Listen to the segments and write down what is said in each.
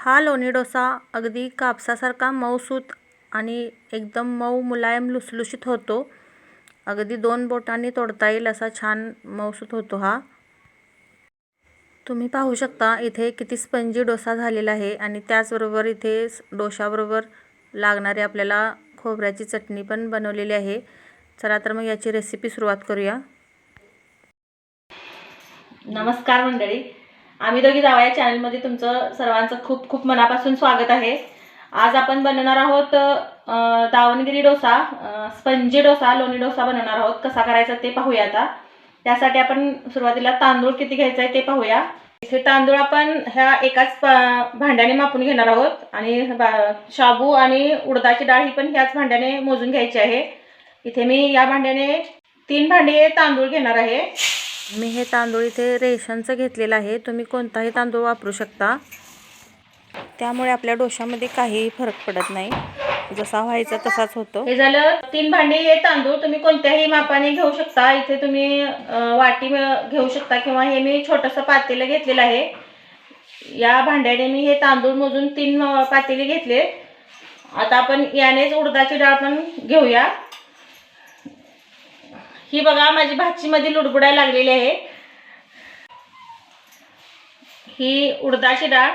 हा लोणी डोसा अगदी कापसासारखा मऊसूत आणि एकदम मऊ मुलायम लुसलुशीत होतो. अगदी दोन बोटांनी तोडता येईल असा छान मऊसूत होतो हा. तुम्ही पाहू शकता इथे किती स्पंजी डोसा झालेला आहे आणि त्याचबरोबर इथे डोशाबरोबर लागणारी आपल्याला खोबऱ्याची चटणी पण बनवलेली आहे. चला तर मग याची रेसिपी सुरुवात करूया. नमस्कार मंडळी. आम्ही दोघी जावा या चॅनलमध्ये तुमचं सर्वांचं खूप खूप मनापासून स्वागत आहे. आज आपण बनवणार आहोत दावणगिरी डोसा स्पंजी डोसा लोणी डोसा बनवणार आहोत. कसा करायचा ते पाहूया आता. त्यासाठी आपण सुरुवातीला तांदूळ किती घ्यायचा आहे ते पाहूया. इथे तांदूळ आपण ह्या एकाच भांड्याने मापून घेणार आहोत. आणि शाबू आणि उडदाची डाळ ही पण ह्याच भांड्याने मोजून घ्यायची आहे. इथे मी या भांड्याने तीन भांडे तांदूळ घेणार आहे. मी हे तांदूळ इथे रेशनचं घेतलेलं आहे. तुम्ही कोणताही तांदूळ वापरू शकता. त्यामुळे आपल्या डोशामध्ये काहीही फरक पडत नाही. जसा व्हायचा तसाच होतो. हे झालं तीन भांडी हे तांदूळ तुम्ही कोणत्याही मापाने घेऊ शकता. इथे तुम्ही वाटी घेऊ शकता किंवा हे मी छोटंसं पातेलं घेतलेलं आहे. या भांड्याने मी हे तांदूळ मोजून तीन पातेले घेतले. आता आपण यानेच उडदाची डाळ पण घेऊया. ही बघा माझी भाजीमध्ये लुडबुडायला लागलेली आहे. ही उडदाची डाळ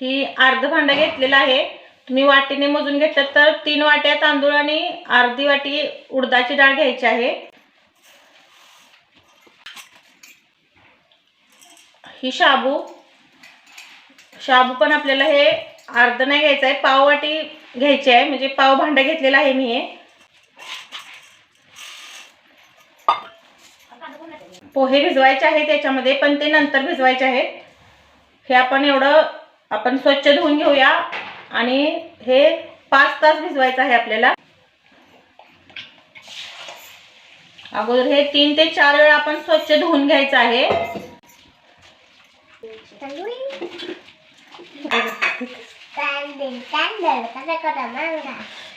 ही अर्ध भांडा घेतलेला आहे. तुम्ही वाटीने मोजून घेतलं तर तीन वाट्या तांदूळ आणि अर्धी वाटी उडदाची डाळ घ्यायची आहे. ही शाबू शाबू पण आपल्याला हे अर्ध नाही घ्यायचं आहे पाव वाटी घ्यायची आहे म्हणजे पाव भांडं घेतलेलं आहे मी हे. पोहे भिजवायचे आहेत त्याच्यामध्ये पण ते नंतर भिजवायचे आहेत. हे आपण एवढं आपण स्वच्छ धुवून घेऊया. आणि हे पाच तास भिजवायचं आहे आपल्याला. अगोदर हे तीन ते चार वेळा आपण स्वच्छ धुवून घ्यायचं आहे.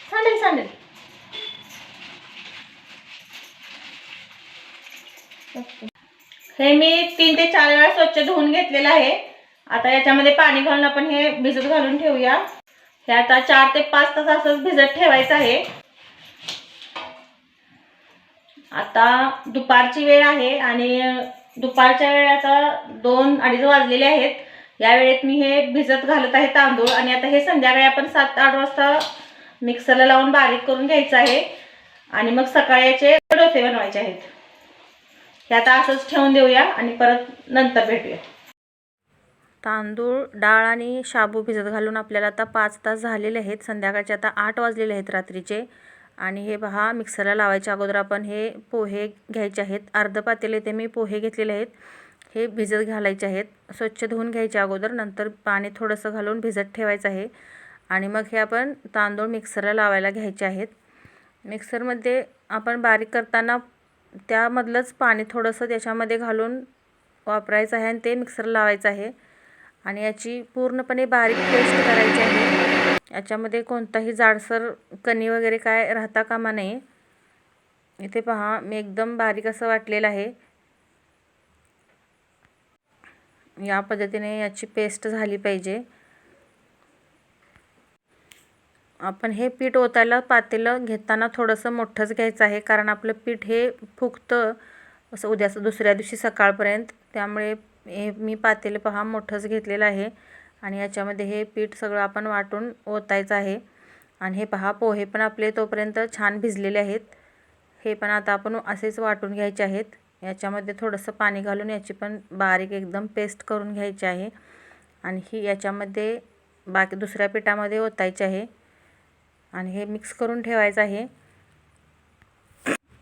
सांडेल सांडेल. हे मी तीन ते चार वेळा स्वच्छ धुवून घेतलेलं आहे. आता याच्यामध्ये पाणी घालून आपण हे भिजत घालून ठेवूया. हे आता चार ते पाच तास असंच भिजत ठेवायचं आहे. आता दुपारची वेळ आहे आणि दुपारच्या वेळाचा दोन अडीच वाजलेले आहेत. या वेळेत मी हे भिजत घालत आहे तांदूळ आणि आता हे संध्याकाळी आपण सात आठ वाजता मिक्सरला लावून बारीक करून घ्यायचं आहे. आणि मग सकाळी याचे डोसे बनवायचे आहेत. हे आता असंच ठेवून देऊया आणि परत नंतर भेटूया. तांदूळ डाळ आणि शाबू भिजत घालून आपल्याला आता पाच तास झालेले आहेत. संध्याकाळचे आता आठ वाजलेले आहेत रात्रीचे. आणि हे पहा मिक्सरला लावायच्या अगोदर आपण हे पोहे घ्यायचे आहेत. अर्ध पातेले ते मी पोहे घेतलेले आहेत. हे भिजत घालायचे आहेत. स्वच्छ धुवून घ्यायचे अगोदर. नंतर पाणी थोडंसं घालून भिजत ठेवायचं आहे. आणि मग हे आपण तांदूळ मिक्सरला लावायला घ्यायचे आहेत. मिक्सरमध्ये आपण बारीक करताना त्यामधलंच पाणी थोडंसं त्याच्यामध्ये घालून वापरायचं आहे आणि ते मिक्सर लावायचं आहे. आणि याची पूर्णपणे बारीक पेस्ट करायची आहे. याच्यामध्ये कोणताही जाडसर कणी वगैरे काय राहता कामा नये. इथे पहा मी एकदम बारीक असं वाटलेलं आहे. या पद्धतीने याची पेस्ट झाली पाहिजे. आपण हे पीठ ओतायला पातेलं घेताना थोडंसं मोठंच घ्यायचं आहे कारण आपलं पीठ हे फुगतं असं उद्याचं दुसऱ्या दिवशी सकाळपर्यंत. त्यामुळे हे मी पातेलं पहा मोठंच घेतलेलं आहे. आणि याच्यामध्ये हे पीठ सगळं आपण वाटून ओतायचं आहे. आणि हे पहा पोहे पण आपले तोपर्यंत छान भिजलेले आहेत. हे पण आता आपण असेच वाटून घ्यायचे आहेत. याच्यामध्ये थोडंसं पाणी घालून याची पण बारीक एकदम पेस्ट करून घ्यायची आहे. आणि ही याच्यामध्ये बाकी दुसऱ्या पिठामध्ये ओतायचे आहे. आणि हे मिक्स करून ठेवायचं आहे.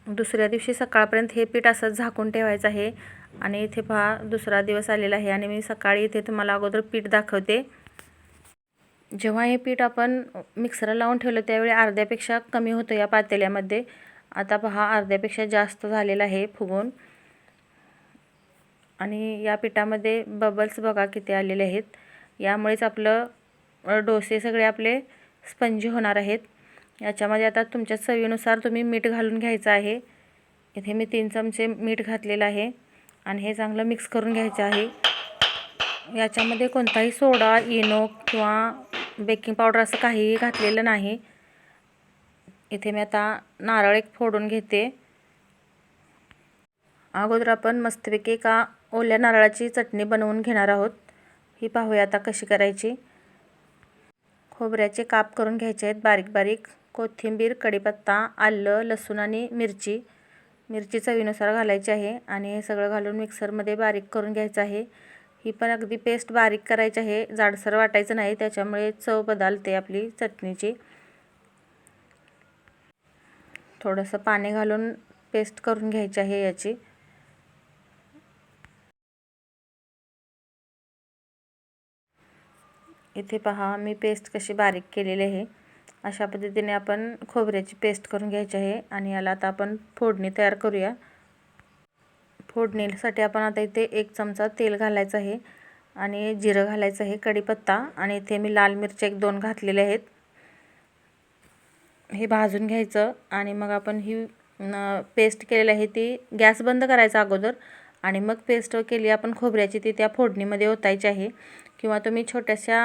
दुसऱ्या दिवशी सकाळपर्यंत हे पीठ असंच झाकून ठेवायचं आहे. आणि इथे पहा दुसरा दिवस आलेला आहे आणि मी सकाळी इथे तुम्हाला अगोदर पीठ दाखवते. जेव्हा हे पीठ आपण मिक्सरला लावून ठेवलं त्यावेळी अर्ध्यापेक्षा कमी होतं या पातेल्यामध्ये. आता पहा अर्ध्यापेक्षा जास्त झालेलं आहे फुगून. आणि या पिठामध्ये बबल्स बघा किती आलेले आहेत. यामुळेच आपलं डोसे सगळे आपले स्पंजी होणार आहेत. याच्यामध्ये आता तुमच्या चवीनुसार तुम्ही मीठ घालून घ्यायचं आहे. इथे मी तीन चमचे मीठ घातलेलं आहे आणि हे चांगलं मिक्स करून घ्यायचं आहे. याच्यामध्ये कोणताही सोडा इनो किंवा बेकिंग पावडर असं काहीही घातलेलं नाही. इथे मी आता नारळ एक फोडून घेते. अगोदर आपण मस्तपैकी एका ओल्या नारळाची चटणी बनवून घेणार आहोत. ही पाहूया आता कशी करायची. खोबऱ्याचे काप करून घ्यायचे आहेत. बारीक बारीक कोथिंबीर कढीपत्ता आलं लसूण आणि मिरची. मिरची चवीनुसार घालायची आहे आणि हे सगळं घालून मिक्सरमध्ये बारीक करून घ्यायचं आहे. ही पण अगदी पेस्ट बारीक करायची आहे. जाडसर वाटायचं नाही त्याच्यामुळे चव बदलते आपली चटणीची. थोडंसं पाणी घालून पेस्ट करून घ्यायची आहे याची. इथे पहा मी पेस्ट कशी बारीक केलेली आहे. अशा पद्धतीने आपण खोबऱ्याची पेस्ट करून घ्यायची आहे आणि याला आता आपण फोडणी तयार करूया. फोडणीसाठी आपण आता इथे एक चमचा तेल घालायचं आहे आणि जिरं घालायचं आहे कढीपत्ता आणि इथे मी लाल मिरच्या एक दोन घातलेले आहेत. हे भाजून घ्यायचं आणि मग आपण ही पेस्ट केलेली आहे ती गॅस बंद करायचा अगोदर आणि मग पेस्ट केली आपण खोबऱ्याची ती त्या फोडणीमध्ये ओतायची आहे. किंवा तुम्ही छोट्याशा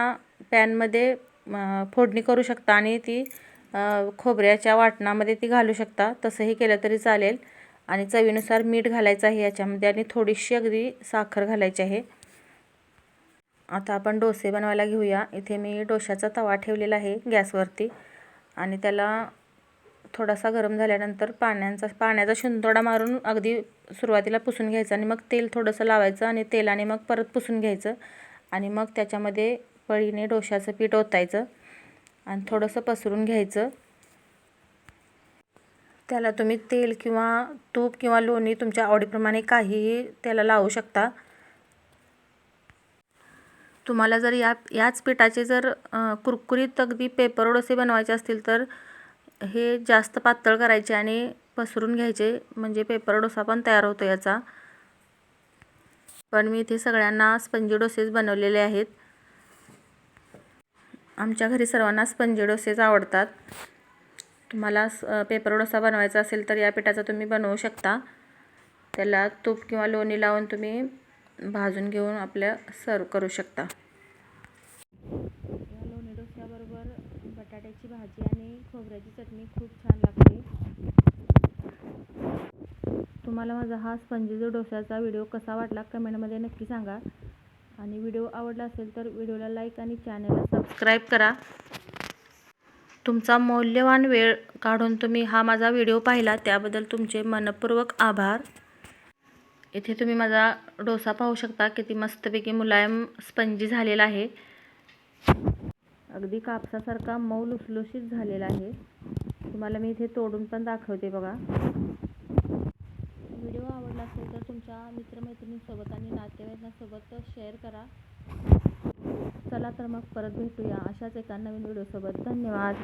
पॅनमध्ये फोडणी करू शकता आणि ती खोबऱ्याच्या वाटणामध्ये ती घालू शकता. तसंही केलं तरी चालेल. आणि चवीनुसार मीठ घालायचं आहे याच्यामध्ये आणि थोडीशी अगदी साखर घालायची आहे. आता आपण डोसे बनवायला घेऊया. इथे मी डोशाचा तवा ठेवलेला आहे गॅसवरती. आणि त्याला थोडासा गरम झाल्यानंतर पाण्याचा पाण्याचा शिंतोडा मारून अगदी सुरुवातीला पुसून घ्यायचं आणि मग तेल थोडंसं लावायचं आणि तेलाने मग परत पुसून घ्यायचं. आणि मग त्याच्यामध्ये पळीने डोशाचं पीठ ओतायचं आणि थोडंसं पसरून घ्यायचं. त्याला तुम्ही तेल किंवा तूप किंवा लोणी तुमच्या आवडीप्रमाणे काहीही त्याला लावू शकता. तुम्हाला जर या याच पिठाचे जर कुरकुरीत अगदी पेपर डोसे बनवायचे असतील तर हे जास्त पातळ करायचे आणि पसरून घ्यायचे. म्हणजे पेपर डोसा पण तयार होतो याचा. पण मी इथे सगळ्यांना स्पंजी डोसेस बनवलेले आहेत. आमच्या घरी सर्वांना स्पंजी डोसेच आवडतात. तुम्हाला पेपर डोसा बनवायचा असेल तर या पिठाचा तुम्ही बनवू शकता. त्याला तूप किंवा लोणी लावून तुम्ही भाजून घेऊन आपल्या सर्व करू शकता. या लोणी डोस्याबरोबर बटाट्याची भाजी आणि खोबऱ्याची चटणी खूप छान लागते. तुम्हाला माझा हा स्पंजी डोसाचा व्हिडिओ कसा वाटला कमेंटमध्ये नक्की सांगा. आणि व्हिडिओ आवडला असेल तर व्हिडिओला लाईक आणि चॅनलला सबस्क्राईब करा. तुमचा मौल्यवान वेळ काढून तुम्ही हा माझा व्हिडिओ पाहिला त्याबद्दल तुमचे मनपूर्वक आभार. इथे तुम्ही माझा डोसा पाहू शकता किती मस्तपैकी मुलायम स्पंजी झालेला आहे. अगदी कापसासारखा मऊ लुसलुशीत झालेला आहे. तुम्हाला मी इथे तोडून पण दाखवते बघा व्हिडिओ आवडला असेल तर तुमच्या मित्रमैत्रिणींसोबत आणि नातेवाईकांसोबत शेअर करा. चला तर मग परत भेटूया अशाच एका नवीन व्हिडिओसोबत धन्यवाद.